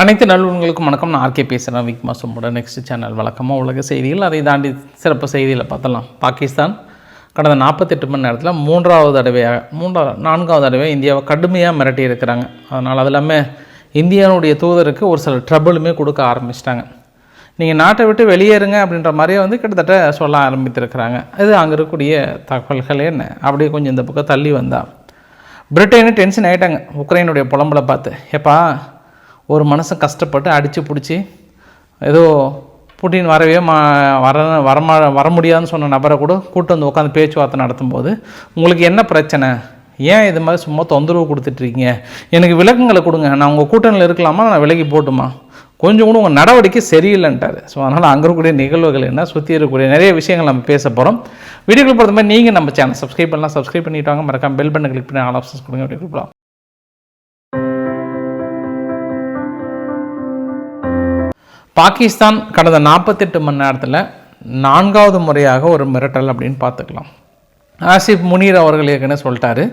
அனைத்து நல்லுங்களுக்கும் வணக்கம். நான் ஆர்கே பேசுகிறேன் விக் மாசமோட நெக்ஸ்ட் சேனல் வழக்கமாக உலக செய்திகள். அதை தாண்டி சிறப்பு செய்தியில் பார்த்தலாம் பாகிஸ்தான் கடந்த நாற்பத்தெட்டு மணி நேரத்தில் மூன்றாவது தடவையாக மூன்றாவது நான்காவது தடவை இந்தியாவை கடுமையாக மிரட்டி இருக்கிறாங்க. அதனால் அது இல்லாமல் இந்தியாவுடைய தூதருக்கு ஒரு சில ட்ரபிளுமே கொடுக்க ஆரம்பிச்சிட்டாங்க. நீங்கள் நாட்டை விட்டு வெளியேறுங்க அப்படின்ற மாதிரியே வந்து கிட்டத்தட்ட சொல்ல ஆரம்பித்திருக்கிறாங்க. அது அங்கே இருக்கக்கூடிய தகவல்கள் என்ன? அப்படியே கொஞ்சம் இந்த பக்கம் தள்ளி வந்தால் பிரிட்டனு டென்ஷன் ஆகிட்டாங்க உக்ரைனுடைய புலம்பலை பார்த்து. எப்பா ஒரு மனசும் கஷ்டப்பட்டு அடித்து பிடிச்சி ஏதோ புட்டின் வரவே மா வர வரமா வர முடியாதுன்னு சொன்ன நபரை கூட கூட்டு வந்து உட்காந்து பேச்சுவார்த்தை நடத்தும்போது உங்களுக்கு என்ன பிரச்சனை? ஏன் இது மாதிரி சும்மா தொந்தரவு கொடுத்துட்ருக்கீங்க? எனக்கு விளக்கங்களை கொடுங்க. நான் உங்கள் கூட்டணியில் இருக்கலாமா? நான் விலகி போட்டுமா? கொஞ்சம் கூட உங்கள் நடவடிக்கை சரியில்லைன்ட்டார். ஸோ அதனால் அங்கே இருக்கக்கூடிய நிகழ்வுகள் என்ன? சுற்றி இருக்கக்கூடிய நிறைய விஷயங்கள் நம்ம பேச போகிறோம் வீடியோக்கள் பொறுத்த மாதிரி நீங்கள் நம்ம சேனல் சப்ஸ்கிரைப் பண்ணலாம். சப்ஸ்கிரைப் பண்ணிவிட்டு வாங்க. மறக்காம பெல் பட்டனை கிளிக் பண்ணி ஆல் ஆப்ஷன்ஸ் கொடுங்க. வீடியோ பாகிஸ்தான் கடந்த நாற்பத்தெட்டு மணி நேரத்தில் நான்காவது முறையாக ஒரு மிரட்டல் அப்படின்னு பார்த்துக்கலாம். ஆசிப் முனீர் அவர்கள் ஏற்கனவே சொல்லிட்டாரு.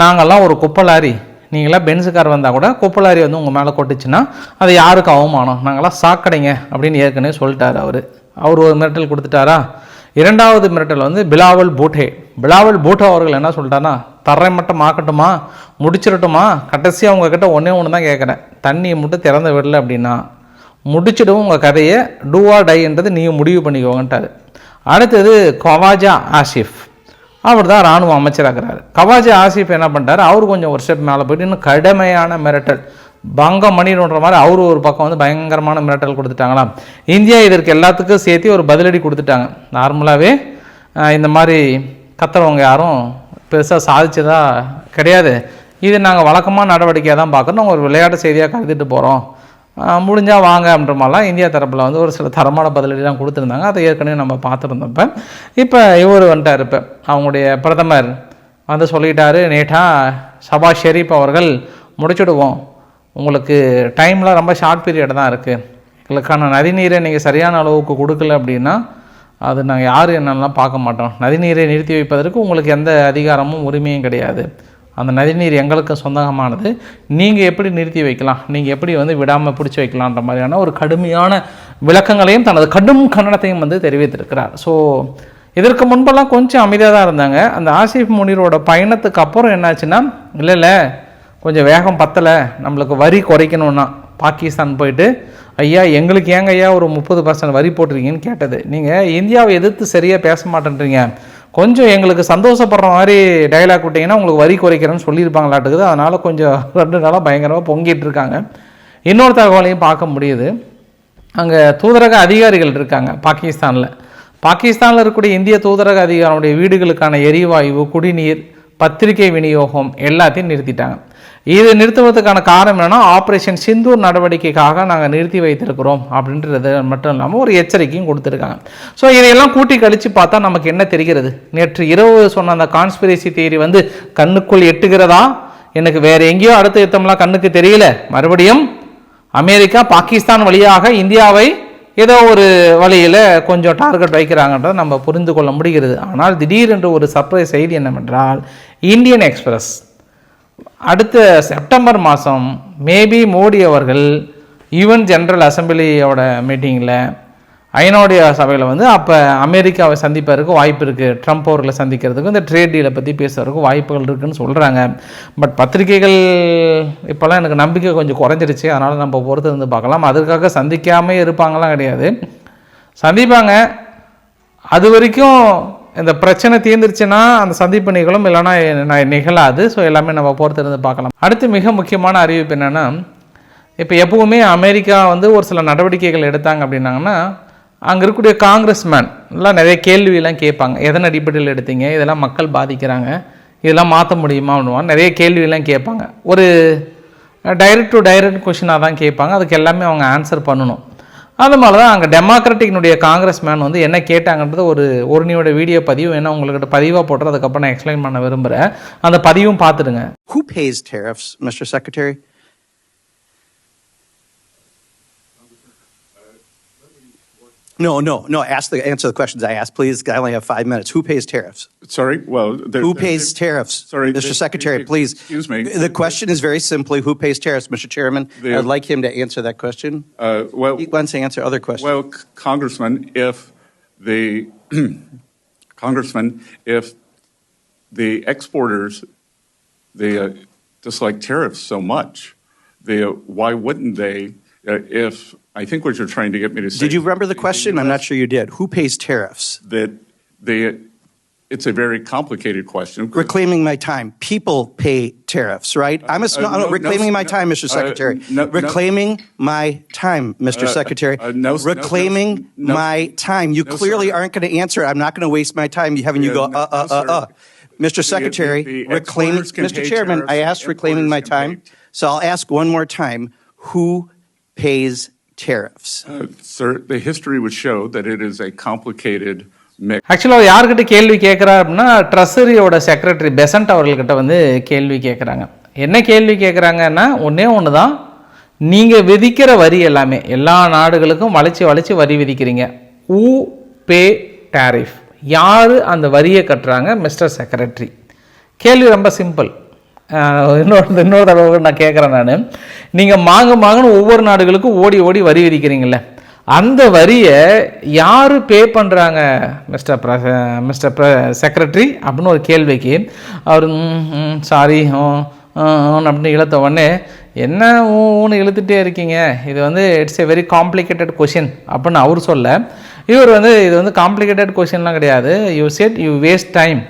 நாங்கள்லாம் ஒரு குப்பலாரி. நீங்களாம் பென்ஸு கார் வந்தால் கூட குப்பலாரி வந்து உங்கள் மேலே கொட்டுச்சுன்னா அது யாருக்கு அவமானம்? நாங்களாம் சாக்கடைங்க அப்படின்னு ஏற்கனவே சொல்லிட்டார் அவர். அவர் ஒரு மிரட்டல் கொடுத்துட்டாரா? இரண்டாவது மிரட்டல் வந்து பிலாவல் பூட்டே. பிலாவல் பூட்டோ அவர்கள் என்ன சொல்லிட்டாருன்னா தரை மட்டும் ஆக்கட்டுமா? முடிச்சிடட்டுமா? கடைசியாக உங்ககிட்ட ஒன்றே ஒன்று தான் கேட்குறேன் தண்ணியை மட்டும் திறந்து விடல அப்படின்னா. முடிச்சிடவும் உங்கள் கதையை. டூவா டைன்றது நீங்கள் முடிவு பண்ணிக்கோங்கன்ட்டாரு. அடுத்தது கவாஜா ஆசிஃப். அவர் தான் இராணுவ அமைச்சராகிறார். கவாஜா ஆசிஃப் என்ன பண்ணிட்டாரு அவர் கொஞ்சம் ஒரு ஸ்டெப் மேலே போயிட்டு இன்னும் கடுமையான மிரட்டல். பங்கம் மணின்ற மாதிரி அவர் ஒரு பக்கம் வந்து பயங்கரமான மிரட்டல் கொடுத்துட்டாங்களாம் இந்தியா இதற்கு எல்லாத்துக்கும் சேர்த்து ஒரு பதிலடி கொடுத்துட்டாங்க. நார்மலாகவே இந்த மாதிரி கத்துறவங்க யாரும் பெருசாக சாதிச்சதா கிடையாது. இது நாங்கள் வழக்கமான நடவடிக்கையாக தான் பார்க்குறோம். ஒரு விளையாட்டு செய்தியாக கருதிட்டு போகிறோம் முடிஞ்சால் வாங்க அப்படின்ற மாதிரிலாம் இந்தியா தரப்பில் வந்து ஒரு சில தரமான பதிலடிலாம் கொடுத்துருந்தாங்க. அதை ஏற்கனவே நம்ம பார்த்துருந்தப்ப இப்போ. இவர் வந்துட்டார் இப்போ. அவங்களுடைய பிரதமர் வந்து சொல்லிட்டாரு நேட்டாக சபா ஷெரீப் அவர்கள் முடிச்சுடுவோம். உங்களுக்கு டைம்லாம் ரொம்ப ஷார்ட் பீரியட் தான் இருக்குது எங்களுக்கான நதிநீரை நீங்கள் சரியான அளவுக்கு கொடுக்கல அப்படின்னா அது நாங்கள் யார் என்னெல்லாம் பார்க்க மாட்டோம். நதிநீரை நிறுத்தி வைப்பதற்கு உங்களுக்கு எந்த அதிகாரமும் உரிமையும் கிடையாது. அந்த நதிநீர் எங்களுக்கு சொந்தமானது. நீங்கள் எப்படி நிறுத்தி வைக்கலாம்? நீங்கள் எப்படி வந்து விடாமல் பிடிச்சி வைக்கலான்ற மாதிரியான ஒரு கடுமையான விளக்கங்களையும் தனது கடும் கன்னடத்தையும் வந்து தெரிவித்திருக்கிறார். ஸோ இதற்கு முன்பெல்லாம் கொஞ்சம் அமைதியாக தான் இருந்தாங்க. அந்த ஆசிஃப் முனீரோட பயணத்துக்கு அப்புறம் என்னாச்சுன்னா இல்லை இல்லை கொஞ்சம் வேகம் பத்தலை. நம்மளுக்கு வரி குறைக்கணும்னா. பாகிஸ்தான் போயிட்டு ஐயா எங்களுக்கு ஏங்க ஐயா ஒரு முப்பது பர்சன்ட் வரி போட்டிருக்கீங்கன்னு கேட்டது. நீங்கள் இந்தியாவை எதிர்த்து சரியாக பேச மாட்டேன்றீங்க. கொஞ்சம் எங்களுக்கு சந்தோஷப்படுற மாதிரி டைலாக் விட்டிங்கன்னா உங்களுக்கு வரி குறைக்கிறேன்னு சொல்லியிருப்பாங்களாட்டுக்குது. அதனால் கொஞ்சம் ரெண்டு நாளாக பயங்கரமாக பொங்கிட்டு இருக்காங்க. இன்னொரு தகவலையும் பார்க்க முடியுது. அங்கே தூதரக அதிகாரிகள் இருக்காங்க பாகிஸ்தானில். பாகிஸ்தானில் இருக்கக்கூடிய இந்திய தூதரக அதிகாரியுடைய வீடுகளுக்கான எரிவாயு குடிநீர் பத்திரிகை விநியோகம் எல்லாத்தையும் நிறுத்திட்டாங்க. இது நிறுத்துவதற்கான காரணம் என்னென்னா ஆப்ரேஷன் சிந்தூர் நடவடிக்கைக்காக நாங்கள் நிறுத்தி வைத்திருக்கிறோம் அப்படின்றது மட்டும் இல்லாமல் ஒரு எச்சரிக்கையும் கொடுத்துருக்காங்க. ஸோ இதையெல்லாம் கூட்டி கழித்து பார்த்தா நமக்கு என்ன தெரிகிறது? நேற்று இரவு சொன்ன அந்த கான்ஸ்பிரசி தியரி வந்து கண்ணுக்குள் எட்டுகிறதா? எனக்கு வேறு எங்கேயோ அடுத்த யுத்தம்லாம் கண்ணுக்கு தெரியல. மறுபடியும் அமெரிக்கா பாகிஸ்தான் வழியாக இந்தியாவை ஏதோ ஒரு வழியில் கொஞ்சம் டார்கெட் வைக்கிறாங்கன்றதை நம்ம புரிந்து கொள்ள முடிகிறது. ஆனால் திடீரென்று ஒரு சர்ப்ரைஸ் செய்தி என்னவென்றால் இந்தியன் எக்ஸ்பிரஸ் அடுத்த செப்டம்பர் மாதம் மேபி மோடி அவர்கள் யுஎன் ஜென்ரல் அசம்பிளியோட மீட்டிங்கில் ஐநோடைய சபையில் வந்து அப்போ அமெரிக்காவை சந்திப்பதற்கு வாய்ப்பு இருக்குது ட்ரம்ப் அவர்களை சந்திக்கிறதுக்கும் இந்த ட்ரேட் டீலை பற்றி பேசுகிறதுக்கும் வாய்ப்புகள் இருக்குதுன்னு சொல்கிறாங்க பட் பத்திரிகைகள் இப்போல்லாம் எனக்கு நம்பிக்கை கொஞ்சம் குறைஞ்சிருச்சு. அதனால் நம்ம பொறுத்து இருந்து பார்க்கலாம். அதற்காக சந்திக்காமல் இருப்பாங்களாம் கிடையாது. சந்திப்பாங்க. அது வரைக்கும் இந்த பிரச்சனை தீர்ந்துருச்சுன்னா அந்த சந்திப்பு நிகழும் இல்லைன்னா நிகழாது. ஸோ எல்லாமே நம்ம பொறுத்திருந்து பார்க்கலாம். அடுத்து மிக முக்கியமான அறிவிப்பு என்னென்னா இப்போ எப்பவுமே அமெரிக்கா வந்து ஒரு சில நடவடிக்கைகள் எடுத்தாங்க அப்படின்னாங்கன்னா அங்கே இருக்கக்கூடிய காங்கிரஸ் மேன் எல்லாம் நிறைய கேள்வியெல்லாம் கேட்பாங்க. எதன் அடிப்படையில் எடுத்தீங்க? இதெல்லாம் மக்கள் பாதிக்கிறாங்க. இதெல்லாம் மாற்ற முடியுமா அப்படின்வாங்க நிறைய கேள்வியெல்லாம் கேட்பாங்க. ஒரு டைரக்ட் டு டைரக்ட் கொஷினாக தான் கேட்பாங்க. அதுக்கு எல்லாமே அவங்க ஆன்சர் பண்ணணும். அது மாதிரி தான் அங்கே டெமோக்ராட்டிக்னுடைய காங்கிரஸ் மேன் வந்து என்ன கேட்டாங்கன்றது ஒரு ஒரு நியோட வீடியோ பதிவு என்ன உங்கள்கிட்ட பதிவாக போட்டு அதுக்கப்புறம் நான் எக்ஸ்பிளைன் பண்ண விரும்புகிறேன் அந்த பதிவும் பார்த்துடுங்க Who pays tariffs, Mr. Secretary? No, no, no. Ask the, answer the questions I asked, please. I only have five minutes. Who pays tariffs? Sorry, well. there- Who pays tariffs? Sorry. Mr. there- Secretary, please. Excuse me. The question is very simply, who pays tariffs, Mr. Chairman? I'd like him to answer that question. Uh, Well, He wants to answer other questions. well, Congressman, if the, Congressman, if the exporters, they uh, dislike tariffs so much, the, why wouldn't they, uh, if, I think what you're trying to get me to say. Did you remember the question? I'm not sure you did. Who pays tariffs? That the, it's a very complicated question. Reclaiming my time. People pay tariffs, right? I'm a, Uh, no, no, no, no, reclaiming my time, Mr. uh, Secretary. no. Reclaiming my time, Mr. Uh, Secretary. uh, no, Reclaiming my time. You clearly sir. aren't going to answer. I'm not going to waste my time having you go, uh, uh, uh, uh. Mr. Secretary, the- the reclaiming, Mr. Chairman, I tariffs, asked reclaiming my time. So I'll ask one more time. Who pays tariffs? Uh, Sir, the history would show that it is a complicated mix. ஆக்சுவலாக அவர் யார்கிட்ட கேள்வி கேட்குறாரு அப்படின்னா ட்ரெஸரியோட secretary Besant அவர்கள்கிட்ட வந்து கேள்வி கேட்குறாங்க. என்ன கேள்வி கேட்குறாங்கன்னா ஒன்றே ஒன்று தான் நீங்கள் விதிக்கிற வரி எல்லாமே எல்லா நாடுகளுக்கும் வளைச்சி வளைச்சி வரி விதிக்கிறீங்க. ஊ பே டாரிஃப் யார் அந்த வரியை கட்டுறாங்க? மிஸ்டர் செக்ரட்டரி கேள்வி ரொம்ப சிம்பிள் இன்னொரு இன்னொரு தடவை நான் கேட்குறேன் நான். நீங்கள் மாங்க மாங்கன்னு ஒவ்வொரு நாடுகளுக்கும் ஓடி ஓடி வரி விதிக்கிறீங்களே அந்த வரியை யார் பே பண்ணுறாங்க மிஸ்டர் ப்ர மிஸ்டர் ப்ர செக்ரட்டரி அப்படின்னு ஒரு கேள்விக்கு அவர் சாரி அப்படின்னு இழுத்த உடனே என்ன ஊன்னு இழுத்துட்டே இருக்கீங்க? இது வந்து it's a very complicated question அப்படின்னு அவர் சொல்ல இவர் வந்து இது வந்து காம்ப்ளிகேட்டட் கொஷின்லாம் கிடையாது. You said you waste time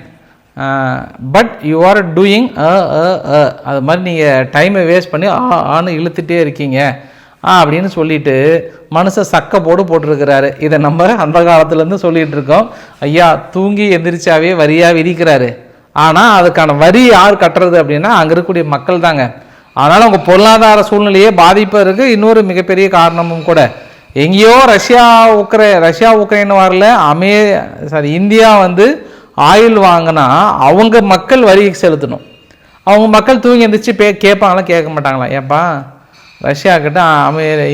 but you are doing uh uh uh அது மாதிரி நீங்கள் டைமை வேஸ்ட் பண்ணி ஆ ஆன்னு இழுத்துட்டே இருக்கீங்க. ஆ அப்படின்னு சொல்லிட்டு மனுஷன் சக்க போடு போட்டிருக்கிறாரு. இதை நம்ம அந்த காலத்துலேருந்து சொல்லிகிட்டு இருக்கோம். ஐயா தூங்கி எந்திரிச்சாவே வரியாக விதிக்கிறாரு ஆனால் அதுக்கான வரி யார் கட்டுறது அப்படின்னா அங்கே இருக்கக்கூடிய மக்கள் தாங்க. அதனால் உங்கள் பொருளாதார சூழ்நிலையே பாதிப்பு இருக்குது இன்னொரு மிகப்பெரிய காரணமும் கூட. எங்கேயோ ரஷ்யா உக்ரை ரஷ்யா உக்ரைன் வரல. அமே சாரி இந்தியா வந்து ஆயில் வாங்கினா அவங்க மக்கள் வரி செலுத்தணும். அவங்க மக்கள் தூங்கி எந்திரிச்சு பே கேட்பாங்களா கேட்க மாட்டாங்களா? ஏப்பா ரஷ்யா கிட்ட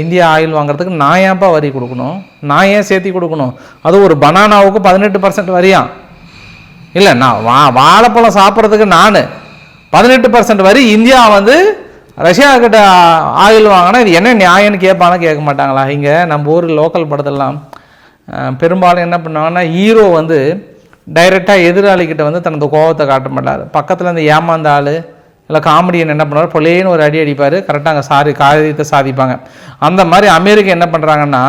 இந்தியா ஆயில் வாங்குறதுக்கு நான் ஏன்ப்பா வரி கொடுக்கணும்? நான் ஏன் சேர்த்தி கொடுக்கணும்? அது ஒரு பனானாவுக்கு பதினெட்டு பர்சன்ட் வரியா? இல்லை நான் வா வாழைப்பழம் சாப்பிட்றதுக்கு நான். பதினெட்டு பர்சன்ட் வரி இந்தியா வந்து ரஷ்யா கிட்ட ஆயில் வாங்கினா இது என்ன நியாயம்னு கேட்பானா கேட்க மாட்டாங்களா? இங்கே நம்ம ஊர் லோக்கல் படத்தெல்லாம் பெரும்பாலும் என்ன பண்ணுவாங்கன்னா ஹீரோ வந்து டைரெக்டாக எதிராளிக்கிட்ட வந்து தனது கோபத்தை காட்ட மாட்டார். பக்கத்தில் இருந்து ஏமாந்த ஆள் இல்லை காமெடியன் என்ன பண்ணுவார்? பொலேன்னு ஒரு அடி அடிப்பார். கரெக்டாக அங்கே சாரி காரியத்தை சாதிப்பாங்க. அந்த மாதிரி அமெரிக்கா என்ன பண்ணுறாங்கன்னா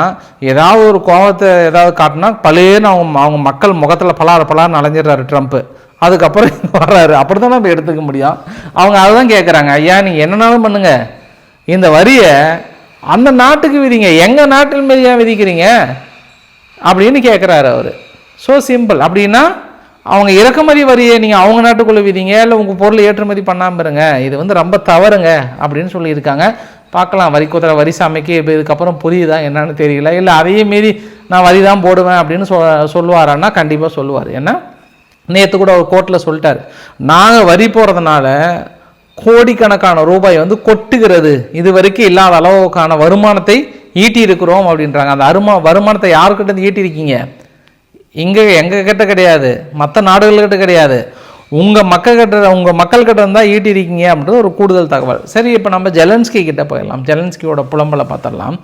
ஏதாவது ஒரு கோபத்தை ஏதாவது காட்டினா பலேன்னு அவங்க அவங்க மக்கள் முகத்தில் பலார பலான்னு அலைஞ்சிடுறாரு ட்ரம்ப்பு அதுக்கப்புறம் வர்றாரு. அப்படி தான் நம்ம எடுத்துக்க முடியும்? அவங்க அதை தான் கேட்குறாங்க ஐயா நீங்கள் என்னனாலும் பண்ணுங்க. இந்த வரியை அந்த நாட்டுக்கு விதிங்க. எங்கள் நாட்டில் மீது ஏன் விதிக்கிறீங்க? அப்படின்னு கேட்குறாரு அவர். ஸோ சிம்பிள் அப்படின்னா அவங்க இறக்குமதி வரியை நீங்கள் அவங்க நாட்டுக்குள்ளே விதிங்க இல்லை உங்கள் பொருள் ஏற்றுமதி பண்ணாமல் இருங்க. இது வந்து ரொம்ப தவறுங்க அப்படின்னு சொல்லியிருக்காங்க. பார்க்கலாம் வரி குதிரை வரி சாமிக்கு இப்போ இதுக்கப்புறம் புரியுதா என்னன்னு தெரியல. இல்லை அதையே மீறி நான் வரி தான் போடுவேன் அப்படின்னு சொ சொல்லுவாரான்னா கண்டிப்பாக சொல்லுவார். ஏன்னா நேற்று கூட அவர் கோர்ட்டில் சொல்லிட்டார். நாங்கள் வரி போடுறதுனால கோடிக்கணக்கான ரூபாய் வந்து கொட்டுகிறது. இது வரைக்கும் இல்லாத அளவுக்கான வருமானத்தை ஈட்டி இருக்கிறோம் அப்படின்றாங்க. அந்த அருமா வருமானத்தை யாருக்கிட்ட ஈட்டியிருக்கீங்க? இங்கே எங்கள் கிட்ட கிடையாது. மற்ற நாடுகள்கிட்ட கிடையாது. உங்கள் மக்கள் கிட்ட உங்கள் மக்கள் கிட்ட இருந்தால் ஈட்டிருக்கீங்க அப்படின்றது ஒரு கூடுதல் தகவல். சரி இப்போ நம்ம ஜெலன்ஸ்கி கிட்டே போயிடலாம். ஜெலன்ஸ்கியோட புலம்பலை பார்த்துடலாம்.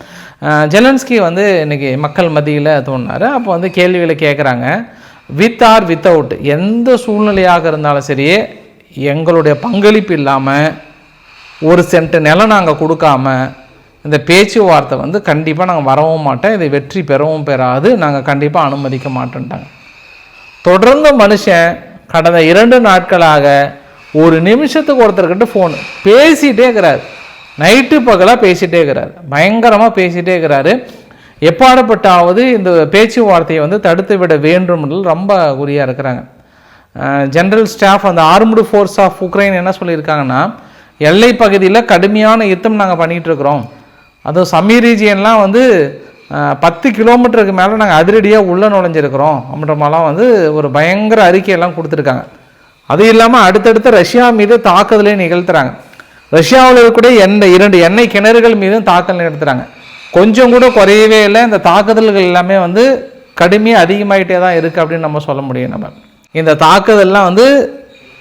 ஜெலன்ஸ்கி வந்து இன்றைக்கி மக்கள் மத்தியில் தோணுனார். அப்போ வந்து கேள்விகளை கேட்குறாங்க வித் ஆர் வித்தவுட் எந்த சூழ்நிலையாக இருந்தாலும் சரி எங்களுடைய பங்களிப்பு இல்லாமல் ஒரு சென்ட் நிலம் நாங்கள் கொடுக்காம இந்த பேச்சுவார்த்தை வந்து கண்டிப்பாக நாங்கள் வரவும் மாட்டோம். இதை வெற்றி பெறவும் பெறாது. நாங்கள் கண்டிப்பாக அனுமதிக்க மாட்டோன்ட்டாங்க தொடர்ந்து மனுஷன் கடந்த இரண்டு நாட்களாக ஒரு நிமிஷத்துக்கு ஒருத்தர்கிட்ட ஃபோன் பேசிகிட்டே இருக்கிறார். நைட்டு பகலாக பேசிகிட்டே இருக்கிறார். பயங்கரமாக பேசிகிட்டே இருக்கிறாரு. எப்பாடப்பட்டாவது இந்த பேச்சுவார்த்தையை வந்து தடுத்து விட வேண்டும் என்று ரொம்ப குறியாக இருக்கிறாங்க. ஜென்ரல் ஸ்டாஃப் அந்த ஆர்முடு ஃபோர்ஸ் ஆஃப் உக்ரைன் என்ன சொல்லியிருக்காங்கன்னா எல்லை பகுதியில் கடுமையான யுத்தம் நாங்கள் பண்ணிகிட்டு இருக்கிறோம். அதுவும் சமீ ரீஜியன்லாம் வந்து பத்து கிலோமீட்டருக்கு மேலே நாங்கள் அதிரடியாக உள்ளே நுழைஞ்சிருக்கிறோம். அப்படின்ற மாதிரிலாம் வந்து ஒரு பயங்கர அறிக்கையெல்லாம் கொடுத்துருக்காங்க. அது இல்லாமல் அடுத்தடுத்து ரஷ்யா மீது தாக்குதலை நிகழ்த்துறாங்க. ரஷ்யாவில் இருக்கக்கூடிய எந்த இரண்டு எண்ணெய் கிணறுகள் மீதும் தாக்கல் நிகழ்த்துறாங்க கொஞ்சம் கூட குறையவே இல்லை. இந்த தாக்குதல்கள் எல்லாமே வந்து கடுமையாக அதிகமாயிட்டே தான் இருக்குது அப்படின்னு நம்ம சொல்ல முடியும் நம்ம. இந்த தாக்குதல்லாம் வந்து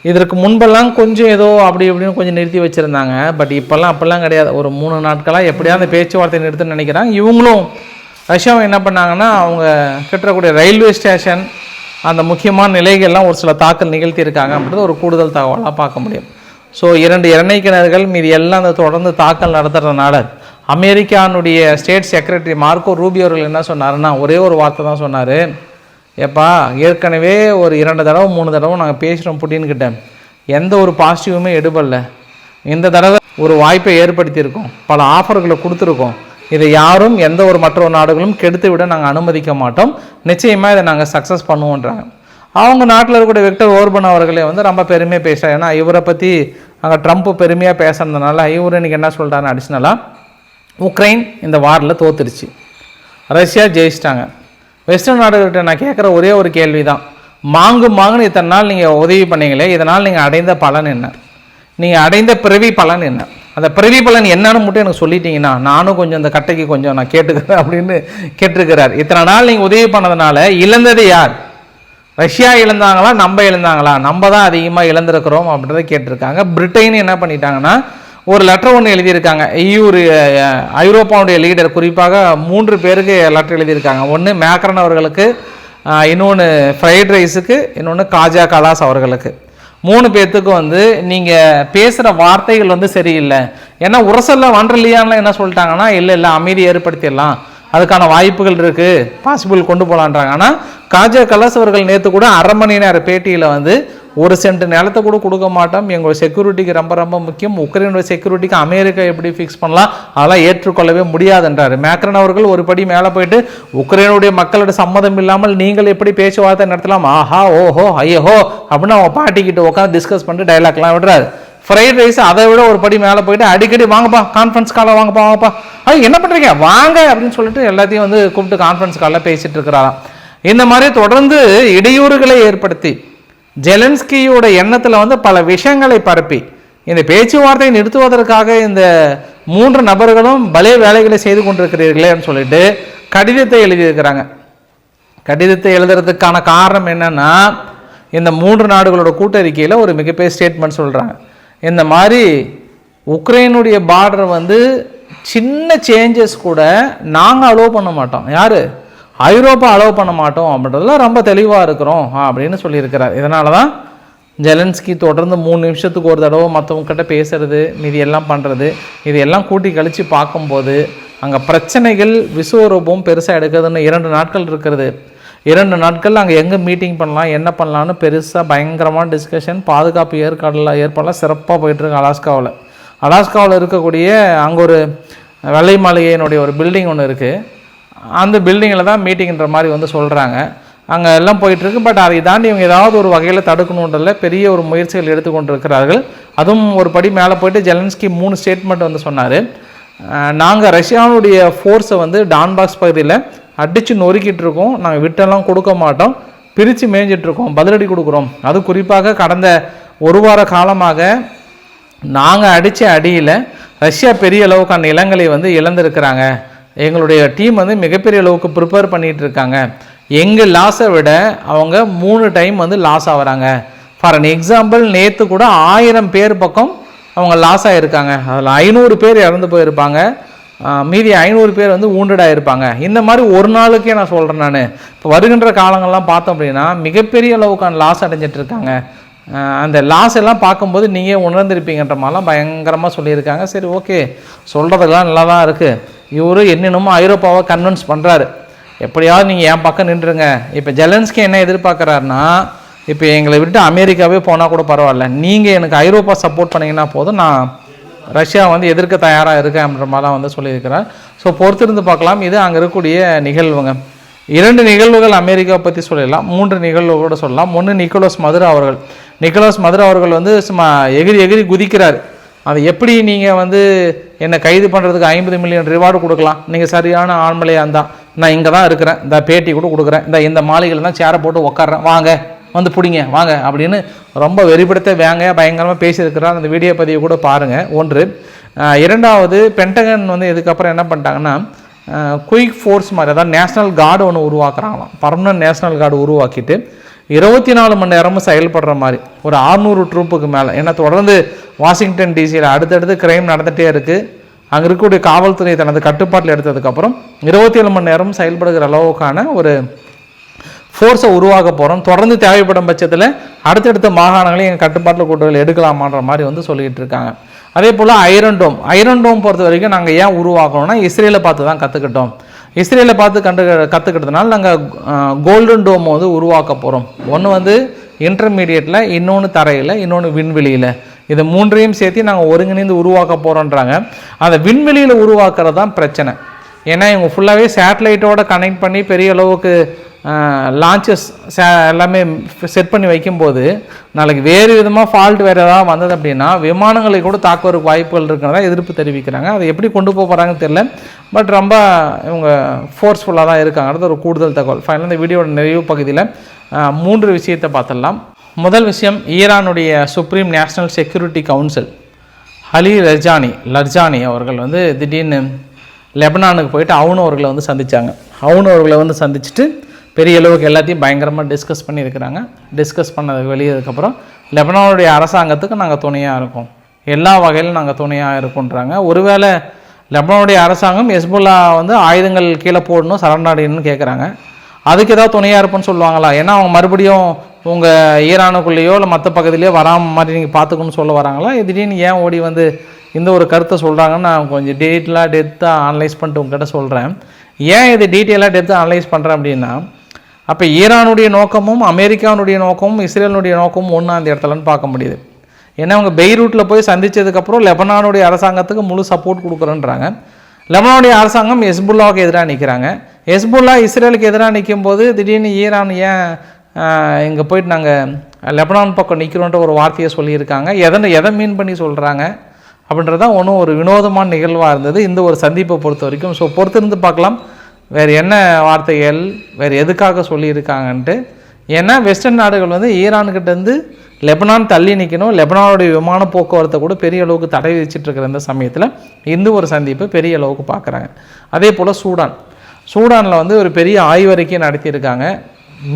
இதற்கு முன்பெல்லாம் கொஞ்சம் ஏதோ அப்படி இப்படின்னு கொஞ்சம் நிறுத்தி வச்சுருந்தாங்க. பட் இப்போல்லாம் அப்போல்லாம் கிடையாது. ஒரு மூணு நாட்களாக எப்படியாவது அந்த பேச்சுவார்த்தை நிறுத்துன்னு நினைக்கிறாங்க. இவங்களும் ரஷ்யாவும் என்ன பண்ணாங்கன்னா அவங்க கிட்டக்கூடிய ரயில்வே ஸ்டேஷன் அந்த முக்கியமான நிலைகள்லாம் ஒரு சில தாக்கல் நிகழ்த்தியிருக்காங்க அப்படின்றது ஒரு கூடுதல் தகவலாக பார்க்க முடியும். ஸோ இரண்டு இரணை கிணறுகள் மீது எல்லாம் அந்த தொடர்ந்து தாக்கல் நடத்துறதுனால அமெரிக்கானுடைய ஸ்டேட் செக்ரட்டரி மார்க்கோ ரூபி அவர்கள் என்ன சொன்னாருன்னா ஒரே ஒரு வார்த்தை தான் சொன்னார். ஏப்பா ஏற்கனவே ஒரு இரண்டு தடவை மூணு தடவை நாங்கள் பேசுகிறோம் புட்டின்கிட்ட எந்த ஒரு பாசிட்டிவுமே எடுபடல. இந்த தடவை ஒரு வாய்ப்பை ஏற்படுத்தியிருக்கோம். பல ஆஃபர்களை கொடுத்துருக்கோம். இதை யாரும் எந்த ஒரு மற்ற நாடுகளும் கெடுத்து விட நாங்கள் அனுமதிக்க மாட்டோம். நிச்சயமாக இதை நாங்கள் சக்ஸஸ் பண்ணுவோன்றாங்க. அவங்க நாட்டில் இருக்கக்கூடிய விக்டர் ஓர்பன் அவர்களே வந்து ரொம்ப பெருமையாக பேசுகிறார் ஏன்னா இவரை பற்றி அங்கே ட்ரம்ப் பெருமையாக பேசுனதுனால இவர் இன்னைக்கு என்ன சொல்கிறாருன்னு அடிஷ்னலாக உக்ரைன் இந்த வாரில் தோத்துருச்சு. ரஷ்யா ஜெயிச்சிட்டாங்க. வெஸ்டர்ன் நாடுகிட்ட நான் கேட்குற ஒரே ஒரு கேள்வி தான் மாங்கு மாங்குன்னு இத்தனை நாள் நீங்கள் உதவி பண்ணீங்களே இதனால் நீங்கள் அடைந்த பலன் என்ன? நீங்கள் அடைந்த பிறவி பலன் என்ன? அந்த பிறவி பலன் என்னன்னு மட்டும் எனக்கு சொல்லிட்டீங்கன்னா நானும் கொஞ்சம் இந்த கட்டைக்கு கொஞ்சம் நான் கேட்டுக்கிறேன் அப்படின்னு கேட்டிருக்கிறார். இத்தனை நாள் நீங்கள் உதவி பண்ணதுனால இழந்தது யார்? ரஷ்யா இழந்தாங்களா? நம்ம இழந்தாங்களா? நம்ம தான் அதிகமாக இழந்திருக்கிறோம் அப்படின்றத கேட்டிருக்காங்க. பிரிட்டன் என்ன பண்ணிட்டாங்கன்னா ஒரு லெட்டர் ஒன்று எழுதியிருக்காங்க. ஐயூர் ஐரோப்பாவுடைய லீடர் குறிப்பாக மூன்று பேருக்கு லெட்டர் எழுதியிருக்காங்க. ஒன்று மேக்ரன் அவர்களுக்கு இன்னொன்று ஃப்ரைட் ரைஸுக்கு இன்னொன்று காஜா கலாஸ் அவர்களுக்கு. மூணு பேர்த்துக்கு வந்து நீங்கள் பேசுகிற வார்த்தைகள் வந்து சரியில்லை. ஏன்னா உரசல்ல வண்டர்லியான்லாம் என்ன சொல்லிட்டாங்கன்னா இல்லை இல்லை அமைதி ஏற்படுத்திடலாம். அதுக்கான வாய்ப்புகள் இருக்குது பாசிபிள் கொண்டு போகலான்றாங்க ஆனால் காஜா கலாஸ் அவர்கள் நேற்று கூட அரை மணி நேர பேட்டியில் வந்து ஒரு சென்ட் நிலத்தை கூட கொடுக்க மாட்டோம். எங்களோட செக்யூரிட்டிக்கு ரொம்ப ரொம்ப முக்கியம். உக்ரைனோட செக்யூரிட்டிக்கு அமெரிக்கா எப்படி ஃபிக்ஸ் பண்ணலாம் அதெல்லாம் ஏற்றுக்கொள்ளவே முடியாதுன்றாரு. மேக்ரன் அவர்கள் ஒரு படி மேலே போயிட்டு உக்ரைனுடைய மக்களோட சம்மதம் இல்லாமல் நீங்கள் எப்படி பேச்சுவார்த்தை நடத்தலாம்? ஆஹா ஓஹோ ஐயோ அப்படின்னு அவங்க பாட்டிக்கிட்ட உட்காந்து டிஸ்கஸ் பண்ணிட்டு டைலாக்லாம் விடுறாரு. ஃப்ரைட் ரைஸ் அதை விட ஒரு படி மேலே போயிட்டு அடிக்கடி வாங்கப்பா கான்ஃபரன்ஸ் காலில் வாங்கப்பா வாங்கப்பா. அது என்ன பண்ணுறீங்க வாங்க அப்படின்னு சொல்லிட்டு எல்லாத்தையும் வந்து கூப்பிட்டு கான்ஃபரன்ஸ் காலில் பேசிகிட்டு இருக்கிறாராம். இந்த மாதிரி தொடர்ந்து இடையூறுகளை ஏற்படுத்தி ஜெலன்ஸ்கியோட எண்ணத்தில் வந்து பல விஷயங்களை பரப்பி. இந்த பேச்சுவார்த்தையை நிறுத்துவதற்காக இந்த மூன்று நபர்களும் பலே வேலைகளை செய்து கொண்டிருக்கிறீர்களேன்னு சொல்லிட்டு கடிதத்தை எழுதியிருக்கிறாங்க. கடிதத்தை எழுதுறதுக்கான காரணம் என்னன்னா இந்த மூன்று நாடுகளோட கூட்டறிக்கையில் ஒரு மிகப்பெரிய ஸ்டேட்மெண்ட் சொல்கிறாங்க இந்த மாதிரி உக்ரைனுடைய பார்டர் வந்து சின்ன சேஞ்சஸ் கூட நாங்கள் அலோவ் பண்ண மாட்டோம். யார்? ஐரோப்பா அலோவ் பண்ண மாட்டோம் அப்படின்றதுல ரொம்ப தெளிவாக இருக்கிறோம். அப்படின்னு சொல்லியிருக்கிறார். இதனால தான் ஜெலன்ஸ்கி தொடர்ந்து மூணு நிமிஷத்துக்கு ஒரு தடவை மற்றவங்கக்கிட்ட பேசுறது மீதி எல்லாம் பண்ணுறது இது எல்லாம் கூட்டி கழித்து பார்க்கும்போது அங்கே பிரச்சனைகள் விஸ்வரூபம் பெருசாக எடுக்கிறதுன்னு இரண்டு நாட்கள் இருக்கிறது. இரண்டு நாட்கள் அங்கே எங்கே மீட்டிங் பண்ணலாம் என்ன பண்ணலான்னு பெருசாக பயங்கரமான டிஸ்கஷன் பாதுகாப்பு ஏற்காடில் ஏற்பாடெலாம் சிறப்பாக போயிட்டுருக்கு அலாஸ்காவில். அலாஸ்காவில் இருக்கக்கூடிய அங்கே ஒரு வெள்ளை மாளிகையினுடைய ஒரு பில்டிங் ஒன்று இருக்குது அந்த பில்டிங்கில் தான் மீட்டிங்கிற மாதிரி வந்து சொல்கிறாங்க அங்கே எல்லாம் போயிட்டுருக்கு பட் அதை தாண்டி இவங்க ஏதாவது ஒரு வகையில் தடுக்கணுன்றதில் பெரிய ஒரு முயற்சிகள் எடுத்துக்கொண்டு இருக்கிறார்கள் அதுவும் ஒரு படி மேலே போயிட்டு ஜெலன்ஸ்கி மூணு ஸ்டேட்மெண்ட் வந்து சொன்னார். நாங்கள் ரஷ்யாவுடைய ஃபோர்ஸை வந்து டான்பாக்ஸ் பகுதியில் அடித்து நொறுக்கிட்டு இருக்கோம் நாங்கள் விட்டெல்லாம் கொடுக்க மாட்டோம். பிரித்து மேய்ஞ்சிட்ருக்கோம் பதிலடி கொடுக்குறோம். அது குறிப்பாக கடந்த ஒரு வார காலமாக நாங்கள் அடித்த அடியில் ரஷ்யா பெரிய அளவுக்கான நிலங்களை வந்து இழந்திருக்கிறாங்க. எங்களுடைய டீம் வந்து மிகப்பெரிய அளவுக்கு ப்ரிப்பேர் பண்ணிகிட்டு இருக்காங்க. எங்கள் லாஸை விட அவங்க மூணு டைம் வந்து லாஸ் ஆகுறாங்க. ஃபார் அன் எக்ஸாம்பிள் நேற்று கூட ஆயிரம் பேர் பக்கம் அவங்க லாஸ் ஆகிருக்காங்க அதில் ஐநூறு பேர் இறந்து போயிருப்பாங்க. மீதி ஐநூறு பேர் வந்து ஊண்டடாக இருப்பாங்க இந்த மாதிரி ஒரு நாளுக்கே நான் சொல்கிறேன் நான். இப்போ வருகின்ற காலங்கள்லாம் பார்த்தோம் அப்படின்னா மிகப்பெரிய அளவுக்கான லாஸ் அடைஞ்சிட்டு இருக்காங்க. அந்த லாஸ் எல்லாம் பார்க்கும்போது நீங்கள் உணர்ந்திருப்பீங்கன்ற மாதிரிலாம் பயங்கரமாக சொல்லியிருக்காங்க. சரி ஓகே சொல்கிறதுக்கெல்லாம் நல்லா தான் இருக்குது இவரு என்னென்னமோ ஐரோப்பாவை கன்வின்ஸ் பண்ணுறாரு எப்படியாவது நீங்கள் என் பக்கம் நின்றுருங்க. இப்போ ஜெலன்ஸ்கி என்ன எதிர்பார்க்குறாருன்னா இப்போ எங்களை விட்டு அமெரிக்காவே போனால் கூட பரவாயில்ல. நீங்கள் எனக்கு ஐரோப்பா சப்போர்ட் பண்ணிங்கன்னா போதும் நான் ரஷ்யா வந்து எதிர்க்க தயாராக இருக்கேன் அப்படின்ற மாதிரிலாம் வந்து சொல்லியிருக்கிறார். ஸோ பொறுத்திருந்து பார்க்கலாம். இது அங்கே இருக்கக்கூடிய நிகழ்வுங்க. இரண்டு நிகழ்வுகள் அமெரிக்காவை பற்றி சொல்லலாம். மூன்று நிகழ்வுகளோட சொல்லலாம். ஒன்று நிக்கோலஸ் மதுரா அவர்கள். நிக்கோலஸ் மதுரா அவர்கள் வந்து சும்மா எகிரி எகிரி குதிக்கிறார். அது எப்படி நீங்கள் வந்து என்னை கைது பண்ணுறதுக்கு ஐம்பது மில்லியன் ரிவார்டு கொடுக்கலாம்? நீங்கள் சரியான ஆண்மலையாக இருந்தால் நான் இங்கே தான் இருக்கிறேன். இந்த பேட்டி கூட கொடுக்குறேன். இந்த இந்த மாளிகையில் தான் சேரை போட்டு உட்கார்றேன் வாங்க வந்து பிடிங்க வாங்க அப்படின்னு ரொம்ப வெறிப்படுத்த வேங்க பயங்கரமாக பேசியிருக்கிறார். அந்த வீடியோ பதிவு கூட பாருங்கள் ஒன்று இரண்டாவது பென்டகன் வந்து இதுக்கப்புறம் என்ன பண்ணிட்டாங்கன்னா குயிக் ஃபோர்ஸ் மாதிரி அதாவது நேஷ்னல் கார்டு ஒன்று உருவாக்குறாங்களாம். பர்மனன்ட் நேஷ்னல் கார்டு உருவாக்கிட்டு இருபத்தி நாலு மணி நேரமும் செயல்படுற மாதிரி. ஒரு 600 ட்ரூப்புக்கு மேலே. ஏன்னா தொடர்ந்து வாஷிங்டன் டிசியில் அடுத்தடுத்து கிரைம் நடந்துகிட்டே இருக்குது அங்கே இருக்கக்கூடிய காவல்துறை தனது கட்டுப்பாட்டில் எடுத்ததுக்கப்புறம் இருபத்தி ஏழு மணி நேரம் செயல்படுகிற அளவுக்கான ஒரு ஃபோர்ஸை உருவாக்க போகிறோம் தொடர்ந்து தேவைப்படும் பட்சத்தில் அடுத்தடுத்த மாகாணங்களையும் எங்கள் கட்டுப்பாட்டில் கூட்டுகள் எடுக்கலாமான்ற மாதிரி வந்து சொல்லிகிட்டு இருக்காங்க. அதே போல் ஐரன் டோம் ஐரன் டோம் பொறுத்த வரைக்கும் நாங்கள் ஏன் உருவாக்கணும்னா இஸ்ரேலை பார்த்து தான் கற்றுக்கிட்டோம் இஸ்ரேலை பார்த்து கண்டு கற்றுக்கிட்டதுனால நாங்கள் கோல்டன் டோம் வந்து உருவாக்க போகிறோம் ஒன்று வந்து இன்டர்மீடியட்டில் இன்னொன்று தரையில் இன்னொன்று விண்வெளியில். இதை மூன்றையும் சேர்த்து நாங்கள் ஒருங்கிணைந்து உருவாக்க போகிறோன்றாங்க அந்த விண்வெளியில் உருவாக்குறது தான் பிரச்சனை. ஏன்னா இவங்க ஃபுல்லாகவே சேட்டலைட்டோட கனெக்ட் பண்ணி பெரிய அளவுக்கு லான்ச்சஸ் எல்லாமே செட் பண்ணி வைக்கும்போது நாளைக்கு வேறு விதமாக ஃபால்ட் வேறு ஏதாவது வந்தது அப்படின்னா விமானங்களை கூட தாக்குவதற்கு வாய்ப்புகள் இருக்கிறதா எதிர்ப்பு தெரிவிக்கிறாங்க. அதை எப்படி கொண்டு போக போகிறாங்கன்னு தெரியல. பட் ரொம்ப இவங்க ஃபோர்ஸ்ஃபுல்லாக தான் இருக்காங்க. ஒரு கூடுதல் தகவல். ஃபைனல் இந்த வீடியோட நிறைவு பகுதியில் மூன்று விஷயத்தை பார்த்துடலாம். முதல் விஷயம் ஈரானுடைய supreme national security council Ali Rajani Larijani அவர்கள் வந்து திடீர்னு லெபனானுக்கு போயிட்டு அவுன் அவர்களை வந்து சந்திச்சாங்க. அவுன் அவர்களை வந்து சந்திச்சுட்டு பெரிய அளவுக்கு எல்லாத்தையும் பயங்கரமாக டிஸ்கஸ் பண்ணியிருக்கிறாங்க. டிஸ்கஸ் பண்ணதுக்கு வெளியதுக்கப்புறம் லெபனானுடைய அரசாங்கத்துக்கு நாங்கள் துணையாக இருக்கோம். எல்லா வகையிலும் நாங்கள் துணையாக இருக்கோன்றாங்க ஒருவேளை லெபனானுடைய அரசாங்கம் எஸ்புல்லா வந்து ஆயுதங்கள் கீழே போடணும் சரணடையணும்னு கேட்குறாங்க அதுக்கு ஏதாவது துணையாக இருப்போன்னு சொல்லுவாங்களா? ஏன்னா அவங்க மறுபடியும் உங்கள் ஈரானுக்குள்ளேயோ இல்லை மற்ற பகுதியிலையோ வராம மாதிரி நீங்கள் பார்த்துக்கணும்னு சொல்ல வராங்களா? திடீர்னு ஏன் ஓடி வந்து இந்த ஒரு கருத்தை சொல்கிறாங்கன்னு நான் கொஞ்சம் டீட்டெயிலாக டெப்த்தாக அனலைஸ் பண்ணிட்டு உங்ககிட்ட சொல்கிறேன் ஏன் இது டீட்டெயிலாக டெப்த்தாக அனலைஸ் பண்ணுறேன் அப்படின்னா அப்போ ஈரானுடைய நோக்கமும் அமெரிக்காவுடைய நோக்கமும் இஸ்ரேலுடைய நோக்கமும் ஒன்றா அந்த இடத்துலன்னு பார்க்க முடியுது. ஏன்னா அவங்க பெய்ரூட்டில் போய் சந்தித்ததுக்கப்புறம் லெபனானுடைய அரசாங்கத்துக்கு முழு சப்போர்ட் கொடுக்குறேன்றாங்க. லெபனானுடைய அரசாங்கம் ஹெஸ்புல்லாவுக்கு எதிராக நிற்கிறாங்க ஹெஸ்புல்லா இஸ்ரேலுக்கு எதிராக நிற்கும் போது திடீர்னு ஈரான் ஏன் இங்கே போயிட்டு நாங்கள் லெபனான் பக்கம் நிற்கிறோன்ற ஒரு வார்த்தையை சொல்லியிருக்காங்க. எதை எதை மீன் பண்ணி சொல்கிறாங்க அப்படின்றது தான் ஒன்றும் ஒரு வினோதமான நிகழ்வாக இருந்தது. இந்த ஒரு சந்திப்பை பொறுத்த வரைக்கும். ஸோ பொறுத்திருந்து பார்க்கலாம். வேறு என்ன வார்த்தைகள் வேறு எதுக்காக சொல்லியிருக்காங்கன்ட்டு ஏன்னா வெஸ்டர்ன் நாடுகள் வந்து ஈரான்கிட்டேருந்து லெபனான் தள்ளி நிற்கணும் லெபனானுடைய விமான போக்குவரத்தை கூட பெரிய அளவுக்கு தடை விதிச்சிட்டு இந்த சமயத்தில் இந்த ஒரு சந்திப்பு பெரிய அளவுக்கு பார்க்குறாங்க. அதே போல் சூடான். சூடானில் வந்து ஒரு பெரிய ஆய்வறிக்கை நடத்தியிருக்காங்க.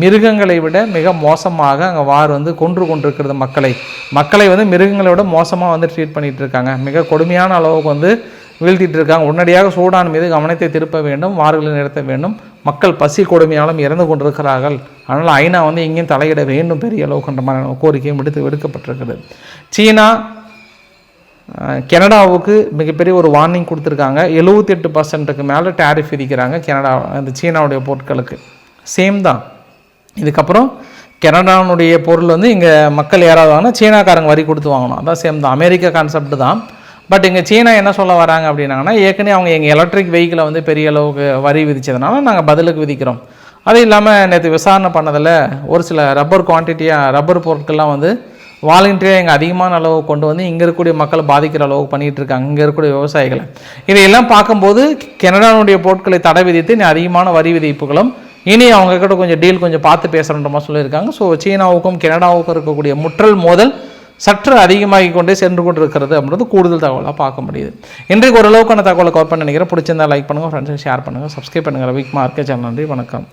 மிருகங்களை விட மிக மோசமாக அங்கே வார் வந்து கொன்று கொண்டிருக்கிறது மக்களை. மக்களை வந்து மிருகங்களை விட மோசமாக வந்து ட்ரீட் பண்ணிகிட்டு இருக்காங்க மிக கொடுமையான அளவுக்கு வந்து வீழ்த்திட்டு இருக்காங்க உடனடியாக சூடான் மீது கவனத்தை திருப்ப வேண்டும் வார்களை நிறுத்த வேண்டும். மக்கள் பசி கொடுமையாலும் இறந்து கொண்டிருக்கிறார்கள். அதனால் ஐநா வந்து எங்கேயும் தலையிட வேண்டும் பெரிய அளவுக்குன்ற கோரிக்கையும் விடுத்து விடுக்கப்பட்டிருக்கிறது சீனா கனடாவுக்கு மிகப்பெரிய ஒரு வார்னிங் கொடுத்துருக்காங்க. எழுபத்தெட்டு பர்சன்ட்டுக்கு மேலே டேரிஃப் விதிக்கிறாங்க கனடா அந்த சீனாவுடைய பொருட்களுக்கு. சேம் தான். இதுக்கப்புறம் கனடானுடைய பொருள் வந்து இங்கே மக்கள் யாராவது வாங்கினா சீனாக்காரங்க வரி கொடுத்து வாங்கணும். அதான் சேம் தான். அமெரிக்கா கான்செப்ட் தான். பட் இங்கே சீனா என்ன சொல்ல வராங்க அப்படின்னாங்கன்னா ஏற்கனவே அவங்க எங்கள் எலக்ட்ரிக் வெஹிக்கிளை வந்து பெரிய அளவுக்கு வரி விதித்ததுனால நாங்கள் பதிலுக்கு விதிக்கிறோம். அது இல்லாமல் நேற்று விசாரணை பண்ணதில் ஒரு சில ரப்பர் குவான்டிட்டியாக ரப்பர் பொருட்கள்லாம் வந்து வாலண்டியராக எங்கள் அதிகமான அளவு கொண்டு வந்து இங்கே இருக்கக்கூடிய மக்களை பாதிக்கிற அளவுக்கு பண்ணிகிட்டு இருக்காங்க. இங்கே இருக்கக்கூடிய விவசாயிகளை. இதையெல்லாம் பார்க்கும்போது கனடாவுடைய பொருட்களை தடை விதித்து இனி அதிகமான வரி விதிப்புகளும் இனி அவங்க கிட்ட கொஞ்சம் டீல் கொஞ்சம் பார்த்து பேசுகிற மாதிரி சொல்லியிருக்காங்க. ஸோ சீனாவுக்கும் கனடாவுக்கும் இருக்கக்கூடிய முற்றல் மோதல் சற்று அதிகமாகி கொண்டே சென்று கொண்டு இருக்கிறது அப்படின்றது கூடுதல் தகவலாக பார்க்க முடியுது. இன்றைக்கு ஓரளவுக்கான தகவலை கவர் பண்ண நினைக்கிறேன். பிடிச்சிருந்தா லைக் பண்ணுங்கள் ஃப்ரெண்ட்ஸுக்கு ஷேர் பண்ணுங்கள் சப்ஸ்கிரைப் பண்ணுங்கள் ரவிக்குமார் சேனல் நன்றி வணக்கம்.